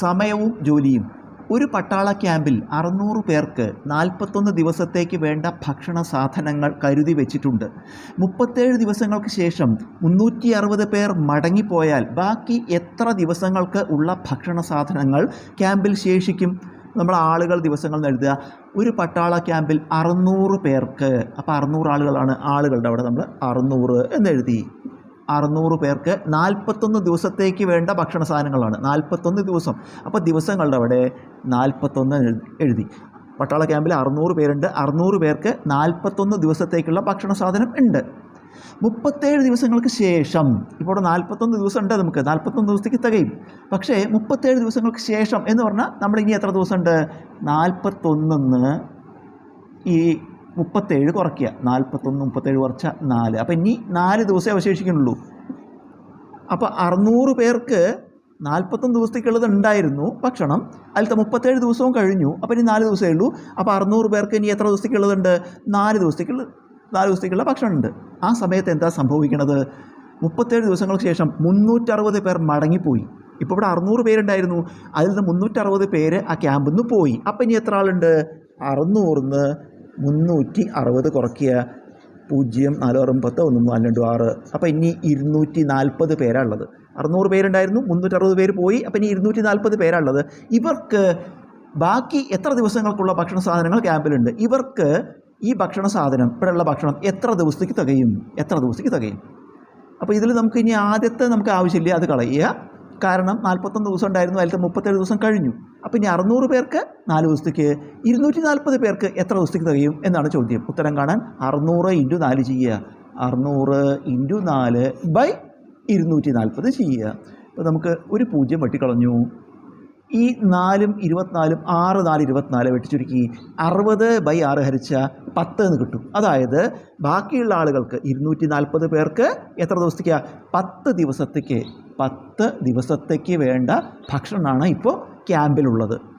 സമയവും ജോലിയും. ഒരു പട്ടാള ക്യാമ്പിൽ അറുന്നൂറ് പേർക്ക് നാൽപ്പത്തൊന്ന് ദിവസത്തേക്ക് വേണ്ട ഭക്ഷണ സാധനങ്ങൾ കരുതി വെച്ചിട്ടുണ്ട്. മുപ്പത്തേഴ് ദിവസങ്ങൾക്ക് ശേഷം മുന്നൂറ്റി അറുപത് പേർ മടങ്ങിപ്പോയാൽ ബാക്കി എത്ര ദിവസങ്ങൾക്ക് ഉള്ള ഭക്ഷണ സാധനങ്ങൾ ക്യാമ്പിൽ ശേഷിക്കും? നമ്മൾ ആളുകൾ ദിവസങ്ങൾ നൽകുക ഒരു പട്ടാള ക്യാമ്പിൽ അറുന്നൂറ് പേർക്ക്. അപ്പോൾ അറുന്നൂറ് ആളുകളാണ് ആളുകളുടെ അവിടെ നമ്മൾ അറുന്നൂറ് എന്ന് എഴുതി. അറുന്നൂറ് പേർക്ക് നാൽപ്പത്തൊന്ന് ദിവസത്തേക്ക് വേണ്ട ഭക്ഷണ സാധനങ്ങളാണ്. നാൽപ്പത്തൊന്ന് ദിവസം. അപ്പോൾ ദിവസങ്ങളുടെ അവിടെ നാൽപ്പത്തൊന്ന് എഴു- എഴുതി. പട്ടാള ക്യാമ്പിൽ അറുന്നൂറ് പേരുണ്ട്. അറുന്നൂറ് പേർക്ക് നാൽപ്പത്തൊന്ന് ദിവസത്തേക്കുള്ള ഭക്ഷണ സാധനം ഉണ്ട്. മുപ്പത്തേഴ് ദിവസങ്ങൾക്ക് ശേഷം ഇപ്പോൾ നാൽപ്പത്തൊന്ന് ദിവസം ഉണ്ട് നമുക്ക്. നാൽപ്പത്തൊന്ന് ദിവസത്തേക്ക് തികയും. പക്ഷേ മുപ്പത്തേഴ് ദിവസങ്ങൾക്ക് ശേഷം എന്ന് പറഞ്ഞാൽ നമ്മൾ ഇനി എത്ര ദിവസമുണ്ട്? നാൽപ്പത്തൊന്നിന്ന് ഈ മുപ്പത്തേഴ് കുറയ്ക്കുക. നാൽപ്പത്തൊന്ന് മുപ്പത്തേഴ് കുറച്ച നാല്. അപ്പോൾ ഇനി നാല് ദിവസമേ അവശേഷിക്കുന്നുള്ളൂ. അപ്പോൾ അറുന്നൂറ് പേർക്ക് നാൽപ്പത്തൊന്ന് ദിവസത്തേക്കുള്ളത് ഉണ്ടായിരുന്നു ഭക്ഷണം. അതിലത്തെ മുപ്പത്തേഴ് ദിവസവും കഴിഞ്ഞു. അപ്പോൾ ഇനി നാല് ദിവസമേ ഉള്ളൂ. അപ്പോൾ അറുന്നൂറ് പേർക്ക് ഇനി എത്ര ദിവസത്തേക്കുള്ളതുണ്ട്? നാല് ദിവസത്തേക്കുള്ള നാല് ദിവസത്തേക്കുള്ള ഭക്ഷണമുണ്ട്. ആ സമയത്ത് എന്താ സംഭവിക്കണത്? മുപ്പത്തേഴ് ദിവസങ്ങൾക്ക് ശേഷം മുന്നൂറ്ററുപത് പേർ മടങ്ങിപ്പോയി. ഇപ്പോൾ ഇവിടെ അറുന്നൂറ് പേരുണ്ടായിരുന്നു. അതിൽ നിന്ന് മുന്നൂറ്ററുപത് പേര് ആ ക്യാമ്പിൽ നിന്ന് പോയി. അപ്പം ഇനി എത്ര ആളുണ്ട്? അറുന്നൂറിന്ന് മുന്നൂറ്റി അറുപത് കുറയ്ക്കുക. പൂജ്യം നാല് ആറും പത്ത് ഒന്ന് നാല് രണ്ട് ആറ്. അപ്പോൾ ഇനി ഇരുന്നൂറ്റി നാൽപ്പത് പേരാണുള്ളത്. അറുന്നൂറ് പേരുണ്ടായിരുന്നു മുന്നൂറ്ററുപത് പേര് പോയി. അപ്പോൾ ഇനി ഇരുന്നൂറ്റി നാൽപ്പത് പേരാണുള്ളത്. ഇവർക്ക് ബാക്കി എത്ര ദിവസങ്ങൾക്കുള്ള ഭക്ഷണ സാധനങ്ങൾ ക്യാമ്പിലുണ്ട്? ഇവർക്ക് ഈ ഭക്ഷണ സാധനം ഇവിടെയുള്ള ഭക്ഷണം എത്ര ദിവസത്തേക്ക് തികയും? എത്ര ദിവസത്തേക്ക് തികയും? അപ്പോൾ ഇതിൽ നമുക്ക് ഇനി ആദ്യത്തെ നമുക്ക് ആവശ്യമില്ല അത് കളയുക. കാരണം നാൽപ്പത്തൊന്ന് ദിവസം ഉണ്ടായിരുന്നു അതിലത്തെ മുപ്പത്തേഴ് ദിവസം കഴിഞ്ഞു. അപ്പോൾ ഇനി അറുന്നൂറ് പേർക്ക് നാല് ദിവസത്തേക്ക് ഇരുന്നൂറ്റി നാൽപ്പത് പേർക്ക് എത്ര ദിവസത്തേക്ക് തികയും എന്നാണ് ചോദ്യം. ഉത്തരം കാണാൻ അറുന്നൂറ് ഇന്റു നാല് ചെയ്യുക. അറുന്നൂറ് ഇന്റു നാല് ബൈ ഇരുന്നൂറ്റി നാൽപ്പത് ചെയ്യുക. അപ്പോൾ നമുക്ക് ഒരു പൂജ്യം വെട്ടിക്കളഞ്ഞു. ഈ നാലും ഇരുപത്തിനാലും ആറ് നാല് ഇരുപത്തിനാല് വെട്ടിച്ചുരുക്കി അറുപത് ബൈ ആറ് ഹരിച്ച പത്ത് എന്ന് കിട്ടും. അതായത് ബാക്കിയുള്ള ആളുകൾക്ക് ഇരുന്നൂറ്റി നാൽപ്പത് പേർക്ക് എത്ര ദിവസത്തേക്കാണ് പത്ത് ദിവസത്തേക്ക്. പത്ത് ദിവസത്തേക്ക് വേണ്ട ഭക്ഷണമാണ് ഇപ്പോൾ ക്യാമ്പിലുള്ളത്.